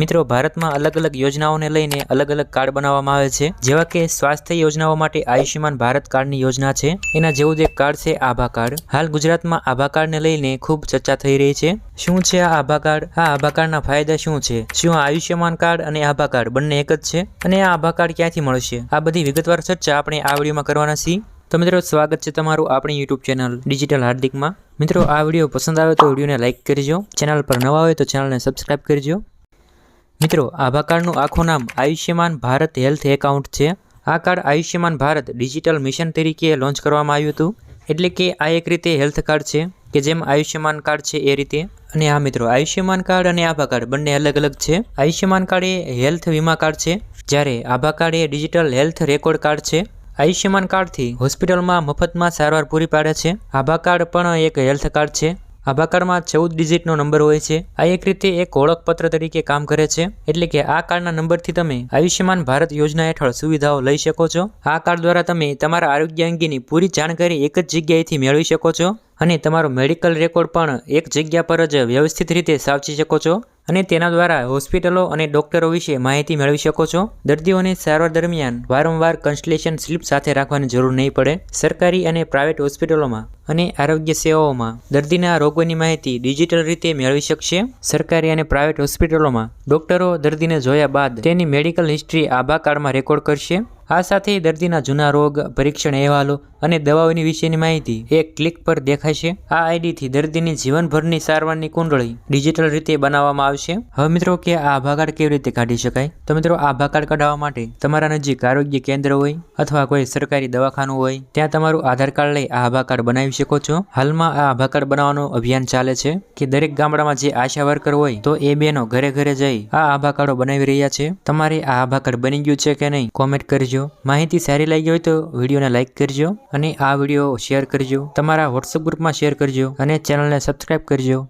મિત્રો, ભારતમાં અલગ અલગ યોજનાઓને લઈને અલગ અલગ કાર્ડ બનાવવામાં આવે છે. જેવા કે સ્વાસ્થ્ય યોજનાઓ માટે આયુષ્યમાન ભારત કાર્ડની યોજના છે. એના જેવું જ કાર્ડ છે, આભા કાર્ડ. હાલ ગુજરાતમાં આભા કાર્ડને લઈને ખૂબ ચર્ચા થઈ રહી છે. શું છે આ આભા કાર્ડ? આ આભા કાર્ડના ફાયદા શું છે? શું આયુષ્યમાન કાર્ડ અને આભા કાર્ડ બંને એક જ છે? અને આ આભા કાર્ડ ક્યાંથી મળશે? આ બધી વિગતવાર ચર્ચા આપણે આ વિડીયોમાં કરવાના છીએ. તો મિત્રો, સ્વાગત છે તમારું આપણી યુટ્યુબ ચેનલ ડિજિટલ હાર્દિકમાં. મિત્રો, આ વીડિયો પસંદ આવે તો વિડીયોને લાઇક કરજો. ચેનલ પર નવા હોય તો ચેનલને સબસ્ક્રાઇબ કરજો. મિત્રો, આભા કાર્ડનું આખું નામ આયુષ્યમાન ભારત હેલ્થ એકાઉન્ટ છે. આ card Ayushman Bharat digital mission તરીકે લોન્ચ કરવામાં આવ્યું હતું. એટલે કે આ એક રીતે હેલ્થ કાર્ડ છે, કે જેમ આયુષ્યમાન કાર્ડ છે એ રીતે. અને હા મિત્રો, આયુષ્યમાન કાર્ડ અને આભા કાર્ડ બંને અલગ અલગ છે. આયુષ્યમાન કાર્ડ એ હેલ્થ વીમા કાર્ડ છે, જ્યારે આભા કાર્ડ એ ડિજિટલ હેલ્થ રેકોર્ડ કાર્ડ છે. આયુષ્યમાન કાર્ડથી હોસ્પિટલમાં મફતમાં સારવાર પૂરી પાડે છે. આભા કાર્ડ પણ એક હેલ્થ કાર્ડ છે. આભા કાર્ડમાં ચૌદ ડિજિટનો નંબર હોય છે. આ એક રીતે એક ઓળખપત્ર તરીકે કામ કરે છે. એટલે કે આ કાર્ડના નંબરથી તમે આયુષ્યમાન ભારત યોજના હેઠળ સુવિધાઓ લઈ શકો છો. આ કાર્ડ દ્વારા તમે તમારા આરોગ્ય અંગેની પૂરી જાણકારી એક જ જગ્યાએથી મેળવી શકો છો. અને તમારો મેડિકલ રેકોર્ડ પણ એક જગ્યા પર જ વ્યવસ્થિત રીતે સાવચી શકો છો. અને તેના દ્વારા હોસ્પિટલો અને ડોક્ટરો વિશે માહિતી મેળવી શકો છો. દર્દીઓને સારવાર દરમિયાન વારંવાર કન્સલ્ટેશન સ્લિપ સાથે રાખવાની જરૂર નહીં પડે. સરકારી અને પ્રાઇવેટ હોસ્પિટલોમાં અને આરોગ્ય સેવાઓમાં દર્દીના રોગોની માહિતી ડિજિટલ રીતે મેળવી શકશે. સરકારી અને પ્રાઇવેટ હોસ્પિટલોમાં ડોક્ટરો દર્દીને જોયા બાદ તેની મેડિકલ હિસ્ટ્રી આભા કાર્ડમાં રેકોર્ડ કરશે. આ સાથે દર્દીના જૂના રોગ, પરીક્ષણ અહેવાલો અને દવાઓની વિશેની માહિતી એક ક્લિક પર દેખાશે આ આઈડીથી દર્દીની જીવનભરની સારવારની કુંડળી ડિજિટલ રીતે બનાવવામાં આવશે. હવે મિત્રો કે આ આભા કાર્ડ કેવી રીતે કાઢી શકાય? તો મિત્રો, આ આભા કાર્ડ કઢાવવા માટે તમારા નજીક આરોગ્ય કેન્દ્ર હોય અથવા કોઈ સરકારી દવાખાનું હોય, ત્યાં તમારું આધાર કાર્ડ લઈ આ આભા કાર્ડ બનાવી શકો છો. હાલમાં આ આભા કાર્ડ બનાવવાનું અભિયાન ચાલે છે કે દરેક ગામડામાં જે આશા વર્કર હોય, તો એ બેનો ઘરે ઘરે જઈ આ આભા કાર્ડો બનાવી રહ્યા છે. તમારે આ આભા કાર્ડ બની ગયું છે કે નહીં, કોમેન્ટ કરજો. માહિતી સારી લાગી હોય તો વિડીયોને લાઇક કરજો અને આ વીડિયો શેર કરજો. તમારા વોટ્સઅપ ગ્રુપમાં શેર કરજો અને ચેનલને સબસ્ક્રાઈબ કરજો.